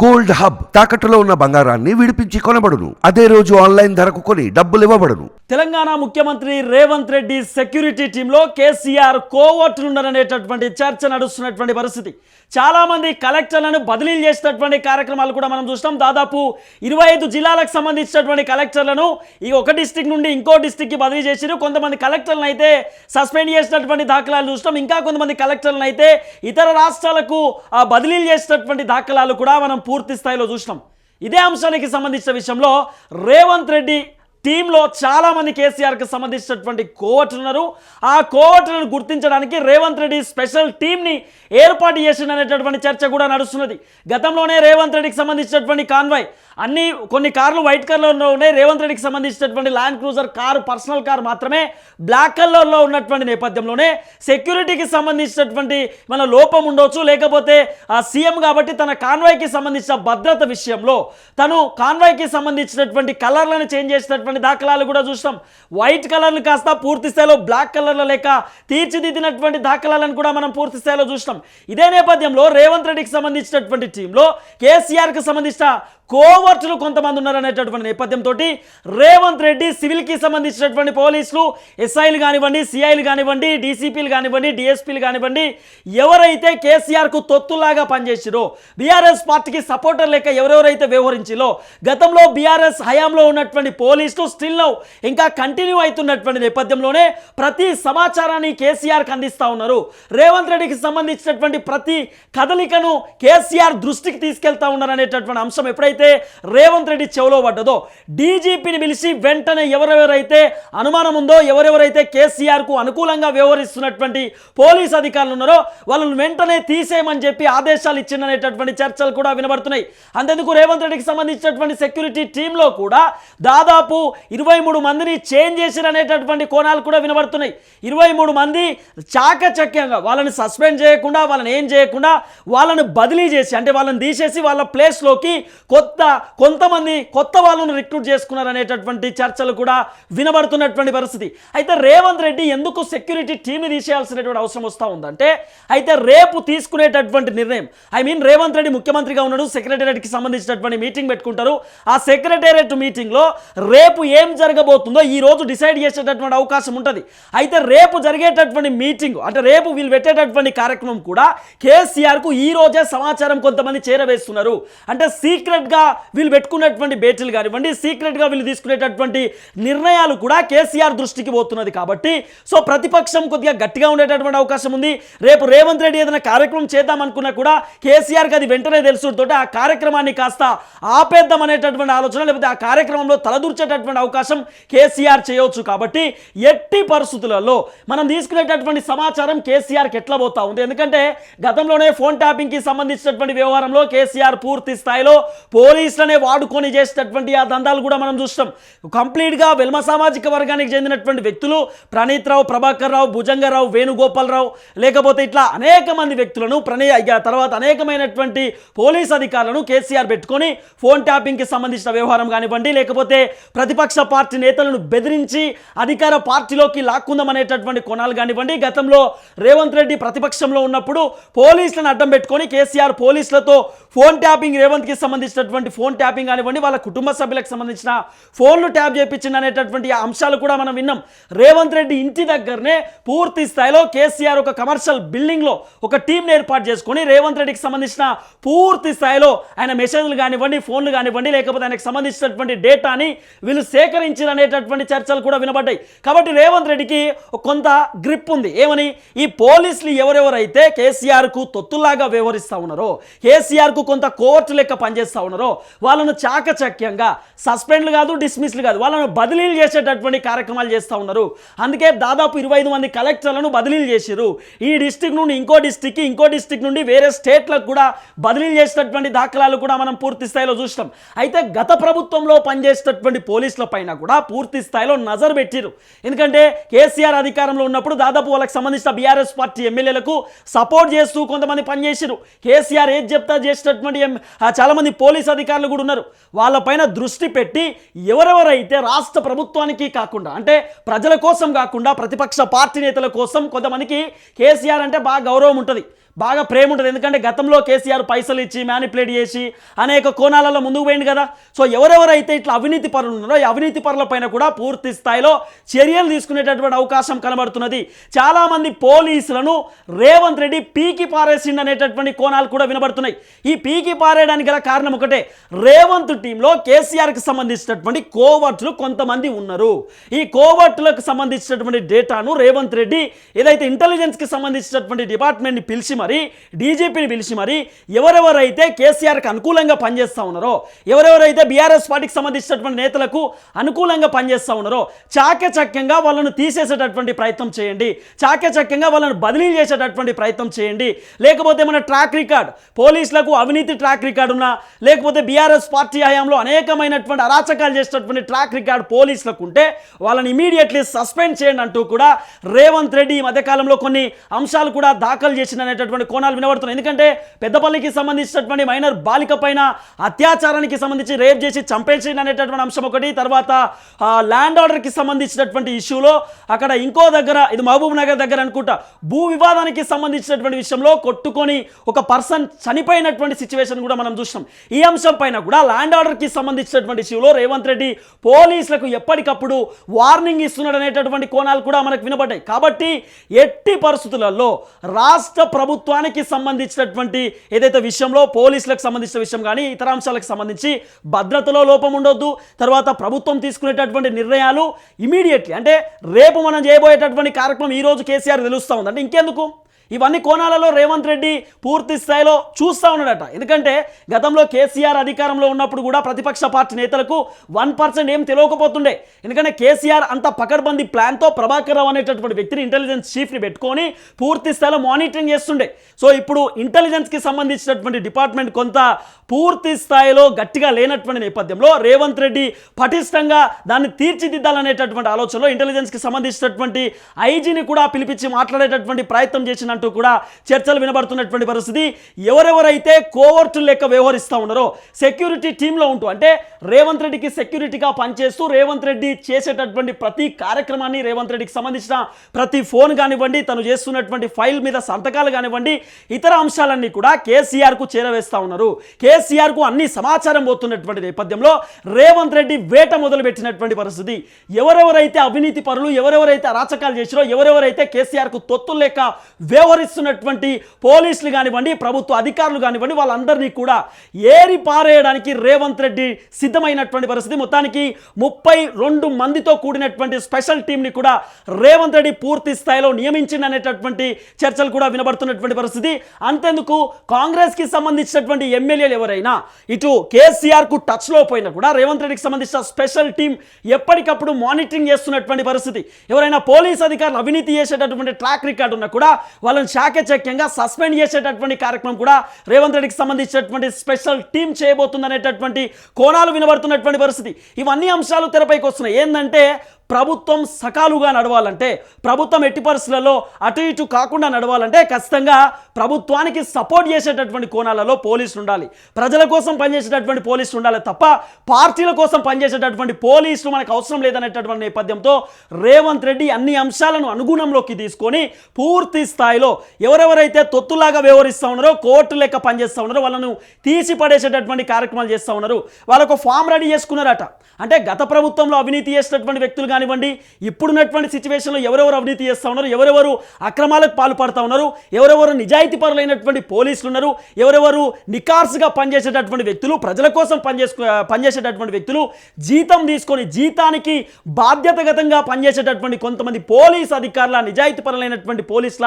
Gold hub తాకట్టులో ఉన్న బంగారాన్ని విడిపించి కొనబడును. అదే రోజు ఆన్లైన్ ధరకు కొని డబ్బులు ఇవ్వబడును. తెలంగాణ ముఖ్యమంత్రి రేవంత్ రెడ్డి సెక్యూరిటీ టీంలో కేసీఆర్ కోవట్లున్నారనేటటువంటి చర్చ నడుస్తున్నటువంటి పరిస్థితి. చాలా మంది కలెక్టర్లను బదిలీలు చేసినటువంటి కార్యక్రమాలు కూడా మనం చూస్తాం దాదాపు ఇరవై ఐదు జిల్లాలకు సంబంధించినటువంటి కలెక్టర్లను ఈ ఒక డిస్టిక్ నుండి ఇంకో డిస్టిక్కి బదిలీ చేసిరు. కొంతమంది కలెక్టర్లను అయితే సస్పెండ్ చేసినటువంటి దాఖలాలు చూస్తాం ఇంకా కొంతమంది కలెక్టర్లను అయితే ఇతర రాష్ట్రాలకు బదిలీలు చేసినటువంటి దాఖలాలు కూడా మనం పూర్తి స్థాయిలో చూసినాం. ఇదే అంశానికి సంబంధించిన విషయంలో రేవంత్ రెడ్డి టీంలో చాలా మంది కేసీఆర్కి సంబంధించినటువంటి కోవట్లు ఉన్నారు. ఆ కోవట్లను గుర్తించడానికి రేవంత్ రెడ్డి స్పెషల్ టీంని ఏర్పాటు చేసిండనేటటువంటి చర్చ కూడా నడుస్తున్నది. గతంలోనే రేవంత్ రెడ్డికి సంబంధించినటువంటి కాన్వాయ్ అన్ని కొన్ని కార్లు వైట్ కలర్లో ఉన్నాయి. రేవంత్ రెడ్డికి సంబంధించినటువంటి Land Cruiser car personal car మాత్రమే బ్లాక్ కలర్లో ఉన్నటువంటి నేపథ్యంలోనే సెక్యూరిటీకి సంబంధించినటువంటి మన లోపం ఉండొచ్చు. లేకపోతే ఆ సీఎం కాబట్టి తన కాన్వాయ్కి సంబంధించిన భద్రత విషయంలో తను కాన్వాయ్కి సంబంధించినటువంటి కలర్లను చేంజ్ చేసినటువంటి దాఖలాలు కూడా చూస్తాం వైట్ కలర్లు కాస్త పూర్తి స్థాయిలో బ్లాక్ కలర్లో లేక తీర్చిదిద్దినటువంటి దాఖలాలను కూడా మనం పూర్తి స్థాయిలో చూస్తాం ఇదే నేపథ్యంలో రేవంత్ రెడ్డికి సంబంధించినటువంటి టీంలో కేసీఆర్కి సంబంధించిన కోవర్టులు కొంతమంది ఉన్నారనేటటువంటి నేపథ్యంతో రేవంత్ రెడ్డి సివిల్కి సంబంధించినటువంటి పోలీసులు ఎస్ఐలు కానివ్వండి సిఐలు కానివ్వండి డీసీపీలు కానివ్వండి డిఎస్పీలు కానివ్వండి ఎవరైతే కేసీఆర్కు తొత్తులాగా పనిచేసిరో బీఆర్ఎస్ పార్టీకి సపోర్టర్ లెక్క ఎవరెవరైతే వ్యవహరించిలో గతంలో బీఆర్ఎస్ హయాంలో ఉన్నటువంటి పోలీసులు స్టిల్ నౌ ఇంకా కంటిన్యూ అవుతున్నటువంటి నేపథ్యంలోనే ప్రతి సమాచారాన్ని కేసీఆర్కి అందిస్తూ ఉన్నారు. రేవంత్ రెడ్డికి సంబంధించినటువంటి ప్రతి కదలికను కేసీఆర్ దృష్టికి తీసుకెళ్తా ఉన్నారనేటటువంటి అంశం ఎప్పుడైతే రేవంత్ రెడ్డి చెవులో పడ్డదో డీజీపీని పిలిచి వెంటనే ఎవరెవరైతే అనుమానం ఉందో ఎవరెవరైతే కేసీఆర్కు అనుకూలంగా వ్యవహరిస్తున్నటువంటి పోలీస్ అధికారులు ఉన్నారో వాళ్ళని వెంటనే తీసేయమని చెప్పి ఆదేశాలు ఇచ్చిందనేటటువంటి చర్చలు కూడా వినబడుతున్నాయి. అంతేందుకు రేవంత్ రెడ్డికి సంబంధించినటువంటి సెక్యూరిటీ టీంలో కూడా దాదాపు ఇరవై మూడు మందిని చేంజ్ చేసిరనేటటువంటి కోణాలు కూడా వినబడుతున్నాయి. ఇరవై మూడు మంది చాకచక్యంగా వాళ్ళని సస్పెండ్ చేయకుండా వాళ్ళని ఏం చేయకుండా వాళ్ళని బదిలీ చేసి అంటే వాళ్ళని తీసేసి వాళ్ళ ప్లేస్లోకి కొత్త కొత్త కొంతమంది కొత్త వాళ్ళను రిక్రూట్ చేసుకున్నారు అనేటటువంటి చర్చలు కూడా వినబడుతున్నటువంటి పరిస్థితి. అయితే రేవంత్ రెడ్డి ఎందుకు సెక్యూరిటీ టీంని తీసేయాల్సినటువంటి అవసరం వస్తూ ఉందంటే అయితే రేపు తీసుకునేటటువంటి నిర్ణయం ఐ మీన్ రేవంత్ రెడ్డి ముఖ్యమంత్రిగా ఉన్నాడు సెక్రటేరియట్కి సంబంధించినటువంటి మీటింగ్ పెట్టుకుంటారు. ఆ సెక్రటేరియట్ మీటింగ్లో రేపు ఏం జరగబోతుందో ఈ రోజు డిసైడ్ చేసేటటువంటి అవకాశం ఉంటుంది. అయితే రేపు జరిగేటటువంటి మీటింగ్ అంటే రేపు వీళ్ళు పెట్టేటటువంటి కార్యక్రమం కూడా కేసీఆర్కు ఈ రోజే సమాచారం కొంతమంది చేరవేస్తున్నారు. అంటే సీక్రెట్ సీక్రెట్గా వీళ్ళు పెట్టుకున్నటువంటి భేటీలు కానివ్వండి సీక్రెట్గా వీళ్ళు తీసుకునేటటువంటి నిర్ణయాలు కూడా కేసీఆర్ దృష్టికి పోతున్నది కాబట్టి సో ప్రతిపక్షం కొద్దిగా గట్టిగా ఉండేటటువంటి అవకాశం ఉంది. రేపు రేవంత్ రెడ్డి ఏదైనా కార్యక్రమం చేద్దాం అనుకున్నా కూడా కేసీఆర్కి అది వెంటనే తెలుసుతో ఆ కార్యక్రమాన్ని కాస్త ఆపేద్దాం అనేటటువంటి ఆలోచన లేకపోతే ఆ కార్యక్రమంలో తలదూర్చేటటువంటి అవకాశం కేసీఆర్ చేయవచ్చు కాబట్టి ఎట్టి పరిస్థితులలో మనం తీసుకునేటటువంటి సమాచారం కేసీఆర్కి ఎట్లా పోతా ఉంది? ఎందుకంటే గతంలోనే ఫోన్ ట్యాపింగ్కి సంబంధించినటువంటి వ్యవహారంలో కేసీఆర్ పూర్తి స్థాయిలో పోలీసులనే వాడుకొని చేసేటటువంటి ఆ దందాలు కూడా మనం చూస్తాం. కంప్లీట్గా వెల్మ సామాజిక వర్గానికి చెందినటువంటి వ్యక్తులు ప్రణీత్ రావు ప్రభాకర్ రావు భుజంగరావు వేణుగోపాలరావు లేకపోతే ఇట్లా అనేక మంది వ్యక్తులను ప్రణీ ఇక తర్వాత అనేకమైనటువంటి పోలీస్ అధికారులను కేసీఆర్ పెట్టుకొని ఫోన్ ట్యాపింగ్కి సంబంధించిన వ్యవహారం కానివ్వండి లేకపోతే ప్రతిపక్ష పార్టీ నేతలను బెదిరించి అధికార పార్టీలోకి లాక్కుందామనేటటువంటి కొనాలు కానివ్వండి. గతంలో రేవంత్ రెడ్డి ప్రతిపక్షంలో ఉన్నప్పుడు పోలీసులను అడ్డం పెట్టుకొని కేసీఆర్ పోలీసులతో ఫోన్ ట్యాపింగ్ రేవంత్కి సంబంధించినటువంటి ఫోన్ ట్యాపింగ్ కానివ్వండి వాళ్ళ కుటుంబ సభ్యులకు సంబంధించిన ఫోన్లు ట్యాప్ చేయించింది అనేటటువంటి అంశాలు కూడా మనం విన్నాం. రేవంత్ రెడ్డి ఇంటి దగ్గరనే పూర్తి స్థాయిలో కేసీఆర్ ఒక కమర్షియల్ బిల్డింగ్లో ఒక టీంని ఏర్పాటు చేసుకొని రేవంత్ రెడ్డికి సంబంధించిన పూర్తి స్థాయిలో ఆయన మెసేజ్లు కానివ్వండి ఫోన్లు కానివ్వండి లేకపోతే ఆయనకు సంబంధించినటువంటి డేటాని వీళ్ళు సేకరించారు అనేటటువంటి చర్చలు కూడా వినబడ్డాయి. కాబట్టి రేవంత్ రెడ్డికి కొంత గ్రిప్ ఉంది. ఏమని? ఈ పోలీసులు ఎవరెవరైతే కేసీఆర్కు తొత్తులాగా వ్యవహరిస్తూ ఉన్నారో కేసీఆర్కు కొంత కోర్టు లెక్క పనిచేస్తూ ఉన్నారో వాళ్ళను చాకచక్యంగా సస్పెండ్లు కాదు డిస్మిస్లు కాదు వాళ్ళను బదిలీలు చేసేటటువంటి కార్యక్రమాలు చేస్తూ ఉన్నారు. అందుకే దాదాపు ఇరవై ఐదు మంది కలెక్టర్లను బదిలీలు చేశారు ఈ డిస్టిక్ నుండి ఇంకో డిస్టిక్ ఇంకో డిస్టిక్ నుండి వేరే స్టేట్లకు కూడా బదిలీలు చేసినటువంటి దాఖలాలు కూడా మనం పూర్తి స్థాయిలో చూస్తాం అయితే గత ప్రభుత్వంలో పనిచేసేటటువంటి పోలీసుల పైన కూడా పూర్తి స్థాయిలో నజర్ పెట్టిరు ఎందుకంటే కేసీఆర్ అధికారంలో ఉన్నప్పుడు దాదాపు వాళ్ళకి సంబంధించిన బీఆర్ఎస్ పార్టీ ఎమ్మెల్యేలకు సపోర్ట్ చేస్తూ కొంతమంది పనిచేసారు కేసీఆర్ ఏది చెప్తా చేసినటువంటి చాలామంది ఆ చాలా మంది పోలీస్ అధికారులు కూడా ఉన్నారు. వాళ్ళపైన దృష్టి పెట్టి ఎవరెవరైతే రాష్ట్ర ప్రభుత్వానికి కాకుండా అంటే ప్రజల కోసం కాకుండా ప్రతిపక్ష పార్టీ నేతల కోసం కొంతమందికి కేసీఆర్ అంటే బాగా గౌరవం ఉంటుంది. బాగా ప్రేమ ఉంటుంది. ఎందుకంటే గతంలో కేసీఆర్ పైసలు ఇచ్చి మ్యానిపులేట్ చేసి అనేక కోణాలలో ముందుకు పోయింది కదా. సో ఎవరెవరైతే ఇట్లా అవినీతి పరులు ఉన్నారో ఈ అవినీతి పరుల పైన కూడా పూర్తి స్థాయిలో చర్యలు తీసుకునేటటువంటి అవకాశం కనబడుతున్నది. చాలామంది పోలీసులను రేవంత్ రెడ్డి పీకి పారేసిండు అనేటటువంటి కోణాలు కూడా వినబడుతున్నాయి. ఈ పీకి పారేయడానికి గల కారణం ఒకటే. రేవంత్ టీంలో కేసీఆర్కి సంబంధించినటువంటి కోవర్టులు కొంతమంది ఉన్నారు. ఈ కోవర్టులకు సంబంధించినటువంటి డేటాను రేవంత్ రెడ్డి ఏదైతే ఇంటెలిజెన్స్కి సంబంధించినటువంటి డిపార్ట్మెంట్ని పిలిచి మరి డీజీపీని పిలిచి మరి ఎవరెవరైతే కేసీఆర్కి అనుకూలంగా పనిచేస్తూ ఉన్నారో ఎవరెవరైతే బీఆర్ఎస్ పార్టీకి సంబంధించినటువంటి నేతలకు అనుకూలంగా పనిచేస్తూ ఉన్నారో చాకచక్యంగా వాళ్ళను తీసేసేటటువంటి ప్రయత్నం చేయండి. చాకచక్యంగా వాళ్ళను బదిలీ చేసేటటువంటి ప్రయత్నం చేయండి. లేకపోతే మన ట్రాక్ రికార్డ్ పోలీసులకు అవినీతి ట్రాక్ రికార్డ్ ఉన్నా లేకపోతే బీఆర్ఎస్ పార్టీ హయాంలో అనేకమైనటువంటి అరాచకాలు చేసేటటువంటి ట్రాక్ రికార్డ్ పోలీసులకు ఉంటే వాళ్ళని ఇమీడియట్లీ సస్పెండ్ చేయండి అంటూ కూడా రేవంత్ రెడ్డి ఈ మధ్యకాలంలో కొన్ని అంశాలు కూడా దాఖలు చేసిన సంబంధించినటువంటి కోణాలు వినబడుతున్నాయి. ఎందుకంటే పెద్దపల్లికి సంబంధించినటువంటి మైనర్ బాలిక పైన అత్యాచారానికి సంబంధించి రేప్ చేసి చంపేసింది అనేటటువంటి అంశం ఒకటి. తర్వాత ల్యాండ్ ఆర్డర్కి సంబంధించినటువంటి ఇష్యూలో అక్కడ ఇంకో దగ్గర ఇది మహబూబ్ నగర్ దగ్గర అనుకుంటా భూ వివాదానికి సంబంధించినటువంటి విషయంలో కొట్టుకొని ఒక పర్సన్ చనిపోయినటువంటి సిచ్యువేషన్ కూడా మనం చూసినాం. ఈ అంశం పైన కూడా ల్యాండ్ ఆర్డర్కి సంబంధించినటువంటి ఇష్యూలో రేవంత్ రెడ్డి పోలీసులకు ఎప్పటికప్పుడు వార్నింగ్ ఇస్తున్నాడు అనేటటువంటి కోణాలు కూడా మనకు వినబడ్డాయి. కాబట్టి ఎట్టి పరిస్థితులలో రాష్ట్ర ప్రభుత్వం ప్రభుత్వానికి సంబంధించినటువంటి ఏదైతే విషయంలో పోలీసులకు సంబంధించిన విషయం కానీ ఇతర అంశాలకు సంబంధించి భద్రతలో లోపం ఉండొద్దు. తర్వాత ప్రభుత్వం తీసుకునేటటువంటి నిర్ణయాలు ఇమీడియట్లీ అంటే రేపు మనం చేయబోయేటటువంటి కార్యక్రమం ఈ రోజు కేసీఆర్ తెలుస్తూ ఉంది అంటే ఇంకెందుకు? ఇవన్నీ కోణాలలో రేవంత్ రెడ్డి పూర్తి స్థాయిలో చూస్తూ ఉన్నాడట. ఎందుకంటే గతంలో కేసీఆర్ అధికారంలో ఉన్నప్పుడు కూడా ప్రతిపక్ష పార్టీ నేతలకు వన్ పర్సెంట్ ఏం తెలియకపోతుండే. ఎందుకంటే కేసీఆర్ అంత పకడ్బందీ ప్లాన్తో ప్రభాకర్ రావు అనేటటువంటి వ్యక్తిని ఇంటెలిజెన్స్ చీఫ్ని పెట్టుకొని పూర్తి స్థాయిలో మానిటరింగ్ చేస్తుండే. సో ఇప్పుడు ఇంటెలిజెన్స్కి సంబంధించినటువంటి డిపార్ట్మెంట్ కొంత పూర్తి స్థాయిలో గట్టిగా లేనటువంటి నేపథ్యంలో రేవంత్ రెడ్డి పటిష్టంగా దాన్ని తీర్చిదిద్దాలనేటటువంటి ఆలోచనలో ఇంటెలిజెన్స్కి సంబంధించినటువంటి ఐజీని కూడా పిలిపించి మాట్లాడేటటువంటి ప్రయత్నం అంటూ కూడా చర్చలు వినబడుతున్నటువంటి పరిస్థితి. ఎవరెవరైతే కోవర్టు లెక్క వ్యవహరిస్తూ ఉన్నారో సెక్యూరిటీ టీంలో ఉంటూ అంటే రేవంత్ రెడ్డికి సెక్యూరిటీగా పనిచేస్తూ రేవంత్ రెడ్డి చేసేటటువంటి ప్రతి కార్యక్రమాన్ని రేవంత్ రెడ్డికి సంబంధించిన ప్రతి ఫోన్ కానివ్వండి తను చేస్తున్నటువంటి ఫైల్ మీద సంతకాలు కానివ్వండి ఇతర అంశాలన్నీ కూడా కేసీఆర్కు చేరవేస్తూ ఉన్నారు. కేసీఆర్కు అన్ని సమాచారం పోతున్నటువంటి నేపథ్యంలో రేవంత్ రెడ్డి వేట మొదలుపెట్టినటువంటి పరిస్థితి. ఎవరెవరైతే అవినీతి పరులు ఎవరెవరైతే అరాచకాలు చేసిరో ఎవరెవరైతే కేసీఆర్కు తొత్తులు లేక వ్యవహరిస్తున్నటువంటి పోలీసులు కానివ్వండి ప్రభుత్వ అధికారులు కానివ్వండి వాళ్ళందరినీ కూడా ఏరి పారేయడానికి రేవంత్ రెడ్డి సిద్ధమైనటువంటి పరిస్థితి. మొత్తానికి ముప్పై రెండు మందితో కూడినటువంటి స్పెషల్ టీంని కూడా రేవంత్ రెడ్డి పూర్తి స్థాయిలో నియమించింది అనేటటువంటి చర్చలు కూడా వినబడుతున్నటువంటి పరిస్థితి. అంతేందుకు కాంగ్రెస్కి సంబంధించినటువంటి ఎమ్మెల్యేలు ఎవరైనా ఇటు కేసీఆర్కు టచ్లో పోయినా కూడా రేవంత్ రెడ్డికి సంబంధించిన స్పెషల్ టీం ఎప్పటికప్పుడు మానిటరింగ్ చేస్తున్నటువంటి పరిస్థితి. ఎవరైనా పోలీస్ అధికారులు అవినీతి చేసేటటువంటి ట్రాక్ రికార్డు ఉన్నా కూడా వాళ్ళని శాఖచక్యంగా సస్పెండ్ చేసేటటువంటి కార్యక్రమం కూడా రేవంత్ రెడ్డికి సంబంధించినటువంటి స్పెషల్ టీం చేయబోతుంది అనేటటువంటి కోణాలు వినబడుతున్నటువంటి పరిస్థితి. ఇవన్నీ అంశాలు తెరపైకి వస్తున్నాయి. ఏంటంటే ప్రభుత్వం సకాలుగా నడవాలంటే ప్రభుత్వం ఎట్టి పరిస్థితులలో అటు ఇటు కాకుండా నడవాలంటే ఖచ్చితంగా ప్రభుత్వానికి సపోర్ట్ చేసేటటువంటి కోణాలలో పోలీసులు ఉండాలి. ప్రజల కోసం పనిచేసేటటువంటి పోలీసులు ఉండాలి తప్ప పార్టీల కోసం పనిచేసేటటువంటి పోలీసులు మనకు అవసరం లేదనేటటువంటి నేపథ్యంతో రేవంత్ రెడ్డి అన్ని అంశాలను అనుగుణంలోకి తీసుకొని పూర్తి స్థాయిలో ఎవరెవరైతే తొత్తులాగా వ్యవహరిస్తూ ఉన్నారో కోర్టు లెక్క పనిచేస్తూ ఉన్నారో వాళ్ళను తీసి పడేసేటటువంటి కార్యక్రమాలు చేస్తూ ఉన్నారు. వాళ్ళకు ఫామ్ రెడీ చేసుకున్నారట. అంటే గత ప్రభుత్వంలో అవినీతి చేసినటువంటి వ్యక్తులు కానీ కానివ్వండి ఇప్పుడున్నటువంటి సిచ్యువేషన్లో ఎవరెవరు అవినీతి చేస్తూ ఉన్నారు ఎవరెవరు అక్రమాలకు పాల్పడుతూ ఉన్నారు ఎవరెవరు నిజాయితీ పరులైనటువంటి పోలీసులు ఉన్నారు ఎవరెవరు నికార్సుగా పనిచేసేటటువంటి వ్యక్తులు ప్రజల కోసం పనిచేసుకు పనిచేసేటటువంటి వ్యక్తులు జీతం తీసుకొని జీతానికి బాధ్యతగతంగా పనిచేసేటటువంటి కొంతమంది పోలీస్ అధికారుల నిజాయితీ పరులైనటువంటి పోలీసుల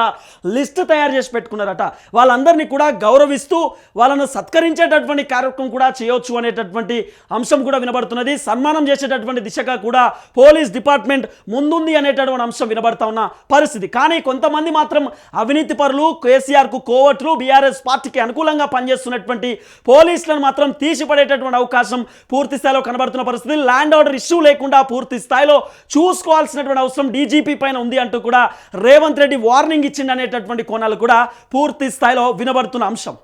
లిస్ట్ తయారు చేసి పెట్టుకున్నారట. వాళ్ళందరినీ కూడా గౌరవిస్తూ వాళ్ళను సత్కరించేటటువంటి కార్యక్రమం కూడా చేయొచ్చు అనేటటువంటి అంశం కూడా వినబడుతున్నది. సన్మానం చేసేటటువంటి దిశగా కూడా పోలీస్ డిపార్ట్మెంట్ ముందుంది అనేటటువంటి అంశం వినబడతా ఉన్న పరిస్థితి. కానీ కొంతమంది మాత్రం అవినీతి పరులు కేసీఆర్కు కోవట్లు బీఆర్ఎస్ పార్టీకి అనుకూలంగా పనిచేస్తున్నటువంటి పోలీసులను మాత్రం తీసిపడేటటువంటి అవకాశం పూర్తి స్థాయిలో కనబడుతున్న పరిస్థితి. ల్యాండ్ ఆర్డర్ ఇష్యూ లేకుండా పూర్తి స్థాయిలో చూసుకోవాల్సినటువంటి అవసరం డీజీపీ పైన ఉంది అంటూ కూడా రేవంత్ రెడ్డి వార్నింగ్ ఇచ్చిండనేటటువంటి కోణాలు కూడా పూర్తి స్థాయిలో వినబడుతున్న అంశం.